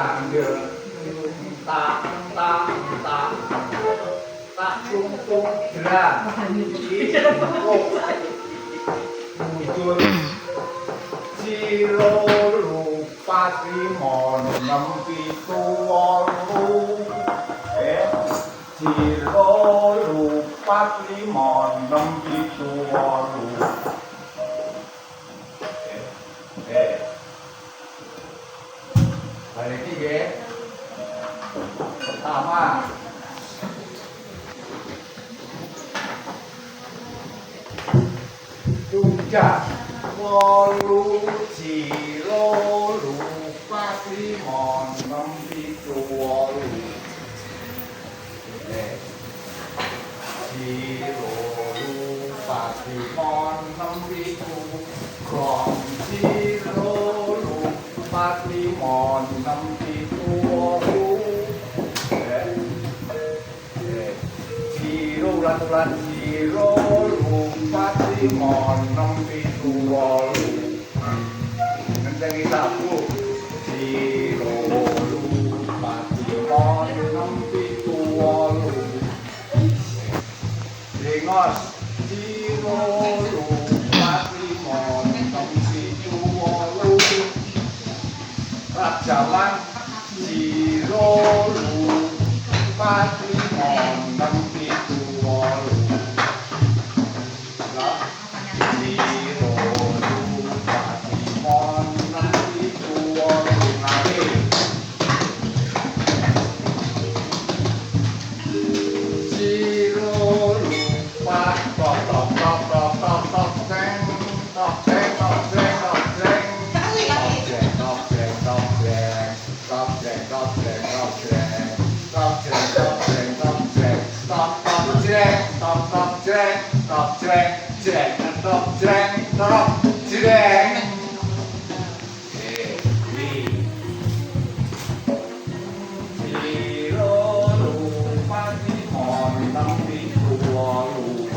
tạm dừng ta ta ta tạ chung chung ra chỉ một chuột chi lô lù pa si mòn nằm kỳ tu o lu chỉ lô lù pa si mòn nằm kỳ tu o lu 呀，我路自路路不知寒冷的多路，哎，自路路不知寒冷的多，狂自路路不知寒冷的多路，哎，哎，自路路不知路。Lupa timon nempi tuwolu Ngentengi sapu Ciro lupa timon nempi tuwolu Lingos Ciro lupa timon nempi tuwolu Rajawan Ciro lupa timon timon nempi tuwalu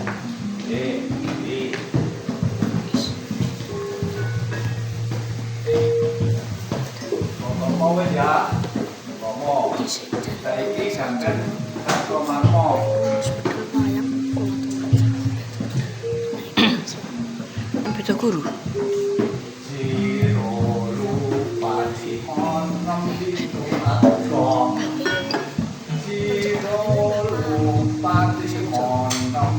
Eh, ini Ngomong wis ya. Ngomong. Saiki sampean satu marmo. Guru. Siro lupati onam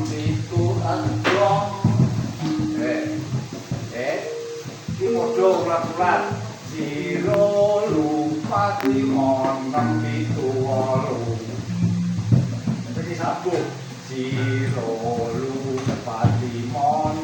pitu walu Jadi satu Siro lupati onam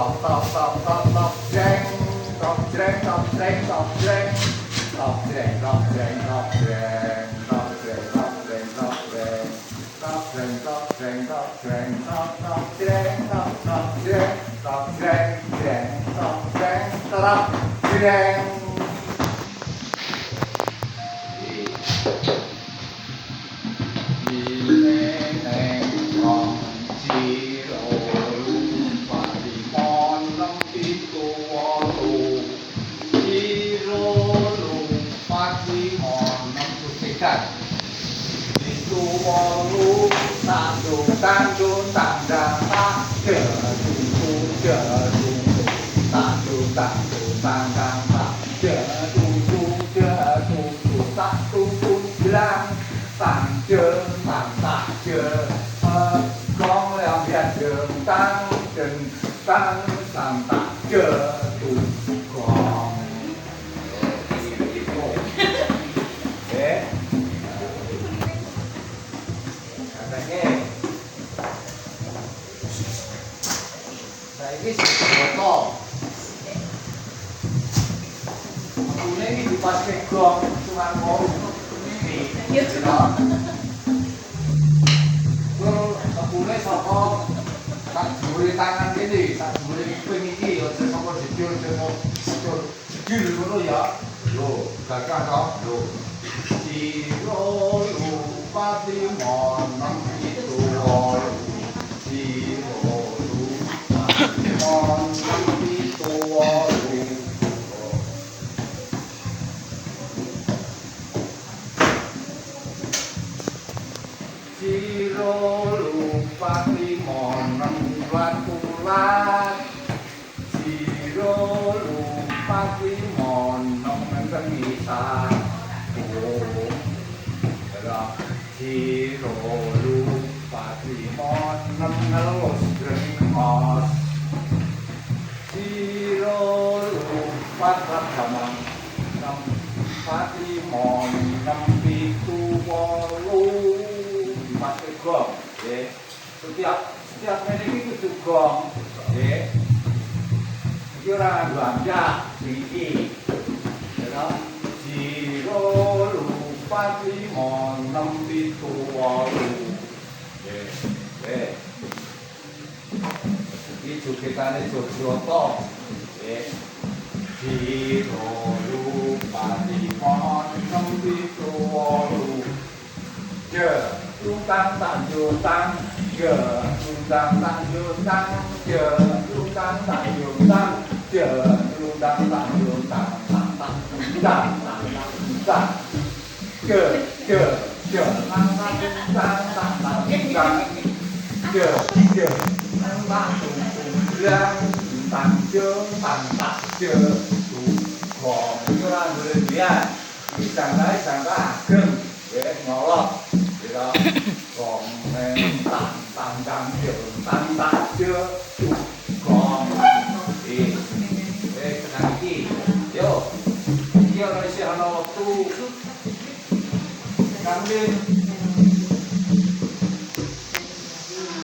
Stop, stop, stop, stop, stop, Drink! Stop, Drink! stop, Drink! stop, Drink! Stop, Drink! stop, Drink! stop, Drink! Stop, drang, stop, Drink! stop, Drink! Stop, Drink! stop, Drink! stop, Drink! Stop, stop, drang, stop, stop, drang. Stop, Drink! drang, stop, Drink! Stop, Drink! 三珠三着八，这珠珠这珠珠，三珠三珠三张八，这珠珠这珠珠三珠珠一郎，三着三。isi boto. Mekune ini dipaske gong, cuma mau ini. Iya, cuma. Mekune soko tak juri tangan ini, tak juri ping ini, oce soko jidil, oce soko jidil, jidil dulu ya. Lho, gagah toh, lho. Jidil, lho, patimon, Siro lupa limon bulan bulan Siro lupa limon nong mengenisa Oh Era Siro lupa limon mengelus gengos Siro lupa rekaman nong Pak limon nong Setiap setiap menit itu gong ya. Iki ora belanja iki. Ya. Siro lupa lima enam pitu wolu. Ya. Ya. Iki jukitane Jogjoto. Ya. Siro lupa lima enam pitu wolu. chở chúng ta tại đường tăng chở chúng ta tại đường tăng chở chúng ta tại đường tăng tăng tăng tăng tăng tăng tăng chở chở chở tăng tăng tăng tăng tăng tăng chở chở tăng tăng tùng tùng lang tăng chớ tăng tăng chở tùng khó như là người việt đi sang đấy sang đó hàng cưng để ngó lọt để đó, còn tăng tan tan je tu kong eh eh tenang iki yo. Iki ora isi ana wektu kambing